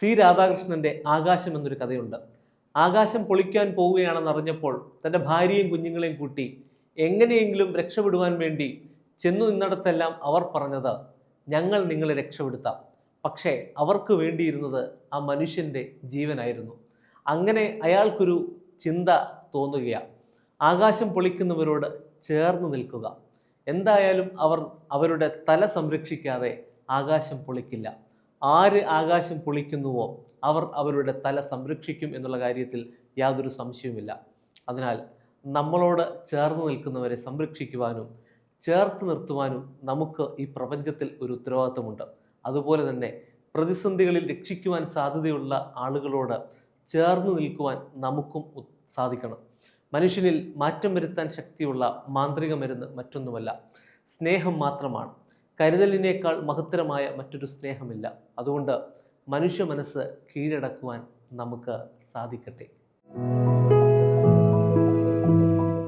C രാധാകൃഷ്ണന്റെ ആകാശം എന്നൊരു കഥയുണ്ട്. ആകാശം പൊളിക്കാൻ പോവുകയാണെന്ന് അറിഞ്ഞപ്പോൾ തന്റെ ഭാര്യയും കുഞ്ഞുങ്ങളെയും കൂട്ടി എങ്ങനെയെങ്കിലും രക്ഷപ്പെടുവാൻ വേണ്ടി ചെന്നു നിന്നിടത്തെല്ലാം അവർ പറഞ്ഞത് ഞങ്ങൾ നിങ്ങളെ രക്ഷപ്പെടുത്താം. പക്ഷേ അവർക്ക് വേണ്ടിയിരുന്നത് ആ മനുഷ്യന്റെ ജീവനായിരുന്നു. അങ്ങനെ അയാൾക്കൊരു ചിന്ത തോന്നുകയാണ് ആകാശം പൊളിക്കുന്നവരോട് ചേർന്ന് നിൽക്കുക. എന്തായാലും അവർ അവരുടെ തല സംരക്ഷിക്കാതെ ആകാശം പൊളിക്കില്ല. ആര് ആകാശം പൊളിക്കുന്നുവോ അവർ അവരുടെ തല സംരക്ഷിക്കും എന്നുള്ള കാര്യത്തിൽ യാതൊരു സംശയവുമില്ല. അതിനാൽ നമ്മളോട് ചേർന്ന് നിൽക്കുന്നവരെ സംരക്ഷിക്കുവാനും ചേർത്ത് നിർത്തുവാനും നമുക്ക് ഈ പ്രപഞ്ചത്തിൽ ഒരു ഉത്തരവാദിത്തമുണ്ട്. അതുപോലെ തന്നെ പ്രതിസന്ധികളിൽ രക്ഷിക്കുവാൻ സാധ്യതയുള്ള ആളുകളോട് ചേർന്ന് നിൽക്കുവാൻ നമുക്കും സാധിക്കണം. മനുഷ്യനിൽ മാറ്റം വരുത്താൻ ശക്തിയുള്ള മാന്ത്രിക മരുന്ന് മറ്റൊന്നുമല്ല. സ്നേഹം മാത്രമാണ്. കരുതലിനേക്കാൾ മഹത്തരമായ മറ്റൊരു സ്നേഹമില്ല. അതുകൊണ്ട് മനുഷ്യ മനസ്സ് കീഴടക്കുവാൻ നമുക്ക് സാധിക്കട്ടെ.